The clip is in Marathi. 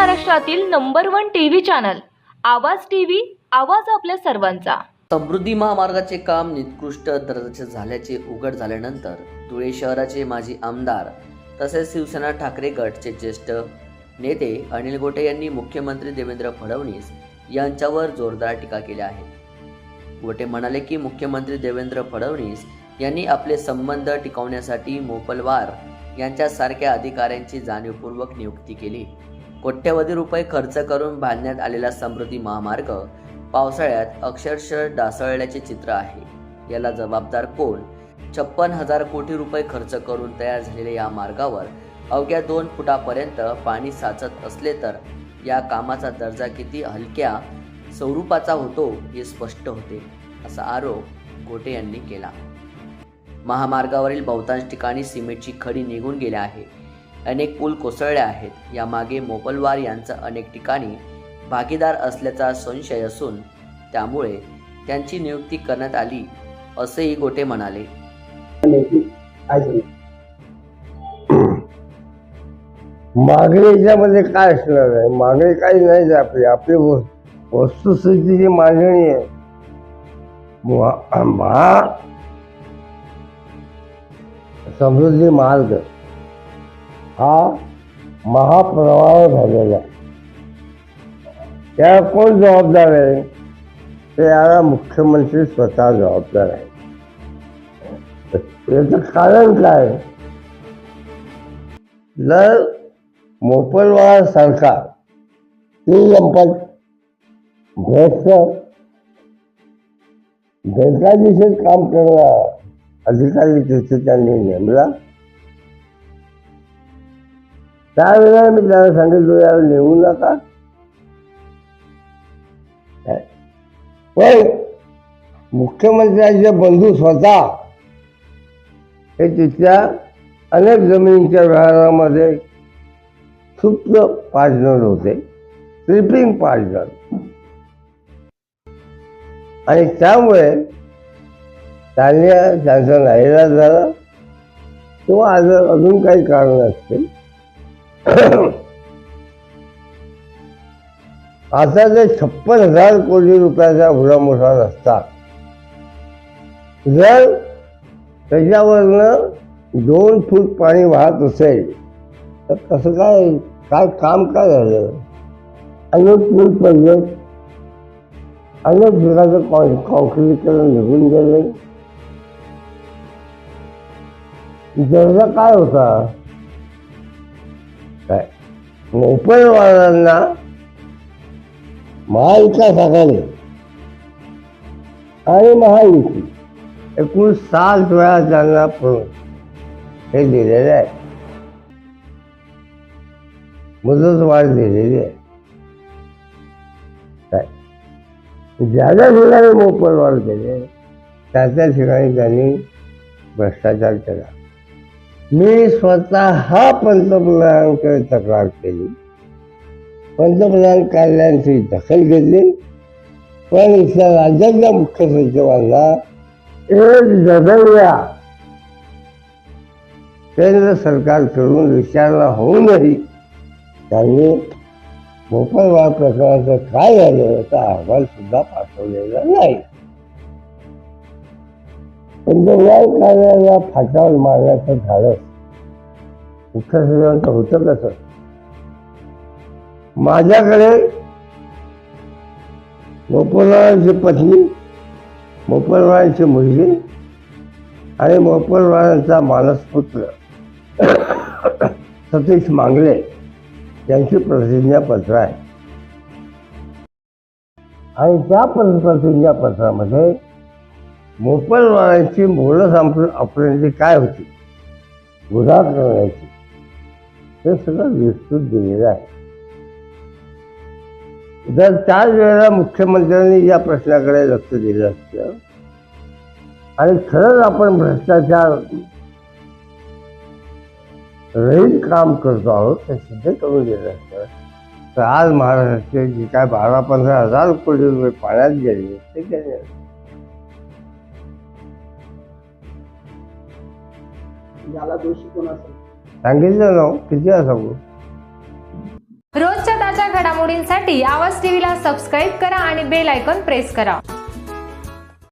महाराष्ट्रातील number one TV channel Awaaz TV Awaaz आपल्या सर्वांचा. समृद्धी महामार्गाचे काम निकृष्ट दर्जाचे झाल्याचे उघड झाल्यानंतर धुळे शहराचे माजी आमदार तसेच शिवसेना ठाकरे गटचे ज्येष्ठ नेते अनिल गोटे यांनी मुख्यमंत्री देवेंद्र फडणवीस यांच्यावर जोरदार टीका केली आहे. गोटे म्हणाले की मुख्यमंत्री देवेंद्र फडणवीस यांनी आपले संबंध टिकवण्यासाठी मोपलवार यांच्यासारख्या अधिकाऱ्यांची जाणीवपूर्वक नियुक्ती केली. कोट्यवधी रुपये खर्च करून बांधण्यात आलेला समृद्धी महामार्ग पावसाळ्यात अक्षरशः डासळल्याचे चित्र आहे. याला जबाबदार कोण? छप्पन हजार कोटी रुपये खर्च करून तयार झालेल्या या मार्गावर अवघ्या दोन फुटापर्यंत पाणी साचत असले तर या कामाचा दर्जा किती हलक्या स्वरूपाचा होतो हे स्पष्ट होते असा आरोप गोटे यांनी केला. महामार्गावरील बहुतांश ठिकाणी सिमेंटची खडी निघून गेल्या आहे अनेक पूल कोसळले आहेत. यामागे मोपलवार यांचा अनेक ठिकाणी भागीदार असल्याचा संशय असून त्यामुळे त्यांची नियुक्ती करण्यात आली असेही गोटे म्हणाले. मागणी याच्यामध्ये काय असणार आहे? मागणी काही नाही आपली. आपली व- वस्तुस्थितीची मागणी आहे. समृद्धी मार्ग हा महाप्रवाह झालेला. त्याला कोण जबाबदार आहे? ते याला मुख्यमंत्री स्वतः जबाबदार आहे. याचं कारण काय? जर मोपलवार सरकार तीन लंपट भ्रष्ट बेकायदेशीर काम करणारा अधिकारी तिथे त्यांनी नेमला. त्यावेळेला मी त्याला सांगितलं याला नेऊ नका पण मुख्यमंत्र्यांचे बंधू स्वतः हे तिथल्या अनेक जमिनींच्या व्यवहारामध्ये सुप्त पार्टनर होते. स्लिपिंग पार्टनर आणि त्यामुळे त्यांनी त्यांचा नाईलाज झाला. किंवा आज अजून काही कारण असतील. आता जे छप्पन हजार कोटी रुपयाचा एवढा मोठा रस्ता जर त्याच्यावरनं दोन फूट पाणी वाहत असेल तर कसं काय काय काम काय झालं? अनेक पूल पडले. अनेक प्रकारचं कॉन कॉन्क्रीटकरण निघून गेले. दर्जा काय होता? मोपलवारांना महाविकास आघाडी आणि महायुती एकूण सात वेळा त्यांना हे दिलेले आहे. मुदत वाढ दिलेली आहे. काय? ज्या ज्या ठिकाणी मोफत वाढ केले त्या त्या ठिकाणी त्यांनी भ्रष्टाचार केला. मी स्वतः पंतप्रधानांकडे तक्रार केली. पंतप्रधान कार्यालयांची दखल घेतली. पण इथल्या राज्यातल्या मुख्य सचिवांना एक जगल्या केंद्र सरकारकडून विचारणा होऊनही त्यांनी मोपलवार प्रकरणाचं काय झालं याचा अहवाल सुद्धा पाठवलेला नाही. म्हणजे पंतप्रधान कार्यालयाला फाटावर मारण्याचं झालं मुख्य सचिवांचं होतं कसं? माझ्याकडे मोपलवारांची पत्नी मोपलवारांची मुलगी आणि मोपलवारांचा मानसपुत्र सतीश मांगले यांची प्रतिज्ञापत्र आहे. आणि त्या प्रतिज्ञापत्रामध्ये प्रतिज्ञापत्रामध्ये मुलं संप आपल्याची काय होती गुन्हा करण्याची हे सगळं विस्तृत दिलेलं आहे. जर त्याच वेळेला मुख्यमंत्र्यांनी या प्रश्नाकडे लक्ष दिलं असतं आणि खरंच आपण भ्रष्टाचार रहित काम करतो आहोत ते सिद्ध करून दिलं असतं तर आज महाराष्ट्राचे जे काय बारा पंधरा हजार कोटी रुपये पाण्यात गेले ते गेले याला दोषी कोण असेल? सांगितलं ना किती रोजच्या ताज्या घडामोडींसाठी आवाज टीव्हीला सबस्क्राईब करा आणि बेल आयकॉन प्रेस करा.